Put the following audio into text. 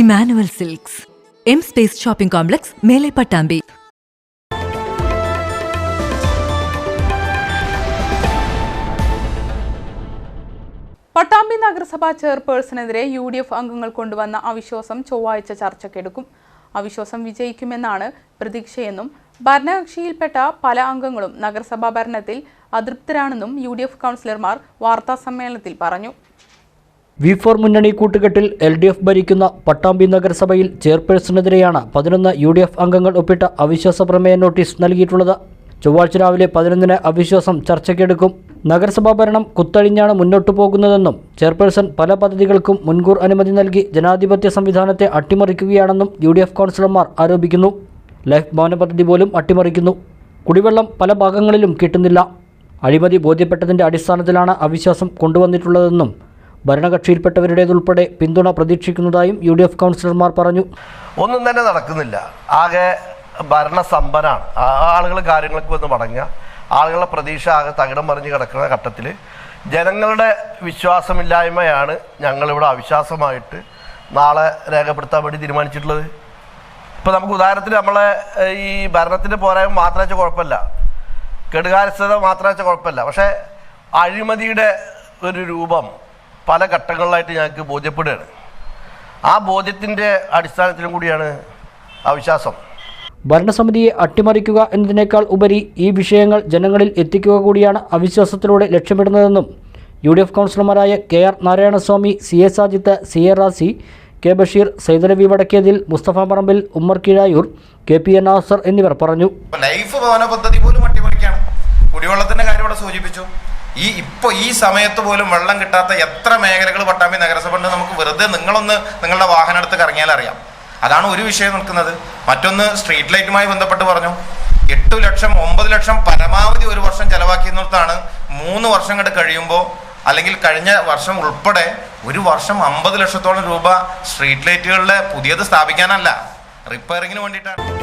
Emmanuel silks. M space shopping complex മേലെ പട്ടാമ്പി. പട്ടാമ്പി നഗരസഭാ ചെയർപേഴ്സണെതിരെ U D F അംഗങ്ങൾ കൊണ്ടുവന്ന അവിശ്വാസം ചൊവ്വാഴ്ച ചർച്ചയ്ക്കെടുക്കും അവിശ്വാസം വിജയിക്കുമെന്നാണ് പ്രതീക്ഷയെന്നും ഭരണകക്ഷിയിൽപ്പെട്ട പല അംഗങ്ങളും നഗരസഭാ ഭരണത്തിൽ അതൃപ്തരാണെന്നും യു ഡി എഫ് കൗൺസിലർമാർ വാർത്താസമ്മേളനത്തിൽ പറഞ്ഞു. വി ഫോർ മുന്നണി കൂട്ടുകെട്ടിൽ എൽ ഡി എഫ് ഭരിക്കുന്ന പട്ടാമ്പി നഗരസഭയിൽ ചെയർപേഴ്സണെതിരെയാണ് പതിനൊന്ന് യു ഡി എഫ് അംഗങ്ങൾ ഒപ്പിട്ട അവിശ്വാസ പ്രമേയ നോട്ടീസ് നൽകിയിട്ടുള്ളത്. ചൊവ്വാഴ്ച രാവിലെ പതിനൊന്നിന് അവിശ്വാസം ചർച്ചയ്ക്കെടുക്കും. നഗരസഭാ ഭരണം കുത്തഴിഞ്ഞാണ് മുന്നോട്ടു പോകുന്നതെന്നും ചെയർപേഴ്സൺ പല പദ്ധതികൾക്കും മുൻകൂർ അനുമതി നൽകി ജനാധിപത്യ സംവിധാനത്തെ അട്ടിമറിക്കുകയാണെന്നും യു ഡി എഫ് കൗൺസിലർമാർ ആരോപിക്കുന്നു. ലൈഫ് ഭവന പദ്ധതി പോലും അട്ടിമറിക്കുന്നു. കുടിവെള്ളം പല ഭാഗങ്ങളിലും കിട്ടുന്നില്ല. അഴിമതി ബോധ്യപ്പെട്ടതിന്റെ അടിസ്ഥാനത്തിലാണ് അവിശ്വാസം കൊണ്ടുവന്നിട്ടുള്ളതെന്നും ഭരണകക്ഷിയിൽപ്പെട്ടവരുടേതുൾപ്പെടെ പിന്തുണ പ്രതീക്ഷിക്കുന്നതായും യു ഡി എഫ് കൗൺസിലർമാർ പറഞ്ഞു. ഒന്നും തന്നെ നടക്കുന്നില്ല. ആകെ ഭരണസമ്പന്നാണ് ആളുകൾ കാര്യങ്ങൾക്ക് വന്ന് മടങ്ങുക. ആളുകളുടെ പ്രതീക്ഷ ആകെ തകിടം മറിഞ്ഞ് കിടക്കുന്ന ഘട്ടത്തിൽ ജനങ്ങളുടെ വിശ്വാസമില്ലായ്മയാണ് ഞങ്ങളിവിടെ അവിശ്വാസമായിട്ട് നാളെ രേഖപ്പെടുത്താൻ വേണ്ടി തീരുമാനിച്ചിട്ടുള്ളത്. ഇപ്പോൾ നമുക്ക് ഉദാഹരണത്തിന് നമ്മളെ ഈ ഭരണത്തിന്റെ പോരായ്മ മാത്രം കുഴപ്പമില്ല. കെടുകാര്യസ്ഥത മാത്രം വെച്ചാൽ കുഴപ്പമില്ല. പക്ഷേ അഴിമതിയുടെ ഒരു രൂപം പല ഘട്ടങ്ങളിലായിട്ട് ഞങ്ങൾക്ക് ബോധ്യപ്പെടുകയാണ്. ആ ബോധ്യത്തിന്റെ അടിസ്ഥാനത്തിലും കൂടിയാണ് അവിശ്വാസം. ഭരണസമിതിയെ അട്ടിമറിക്കുക എന്നതിനേക്കാൾ ഉപരി ഈ വിഷയങ്ങൾ ജനങ്ങളിൽ എത്തിക്കുക കൂടിയാണ് അവിശ്വാസത്തിലൂടെ ലക്ഷ്യമിടുന്നതെന്നും യു ഡി എഫ് കൗൺസിലർമാരായ K R Narayanaswamy C A Sajith C A Razi K Basheer Saidalavi Vadakkethil Musthafa Parambil Ummer Kizhayur K P N Nasar എന്നിവർ പറഞ്ഞു. ലൈഫ് ഭവന പദ്ധതി പോലും അട്ടിമറിക്കാണ് കുടിവെള്ളത്തിന്റെ കാര്യം ഇവിടെ സൂചിപ്പിച്ചു. ഈ ഇപ്പൊ ഈ സമയത്ത് പോലും വെള്ളം കിട്ടാത്ത എത്ര മേഖലകൾ പട്ടാമ്പി നഗരസഭ ഉണ്ട് നമുക്ക് വെറുതെ നിങ്ങളൊന്ന് നിങ്ങളുടെ വാഹനം എടുത്ത് കറങ്ങിയാൽ അറിയാം. അതാണ് ഒരു വിഷയം നിൽക്കുന്നത്. മറ്റൊന്ന് സ്ട്രീറ്റ് ലൈറ്റുമായി ബന്ധപ്പെട്ട് പറഞ്ഞു. എട്ടു ലക്ഷം ഒമ്പത് ലക്ഷം പരമാവധി ഒരു വർഷം ചെലവാക്കിയെന്നിടത്താണ് മൂന്ന് വർഷം കണ്ട് കഴിയുമ്പോൾ അല്ലെങ്കിൽ കഴിഞ്ഞ വർഷം ഉൾപ്പെടെ ഒരു വർഷം അമ്പത് ലക്ഷത്തോളം രൂപ സ്ട്രീറ്റ് ലൈറ്റുകളിലെ പുതിയത് സ്ഥാപിക്കാനല്ല. റിപ്പയറിങ്ങിന് വേണ്ടിയിട്ടാണ്.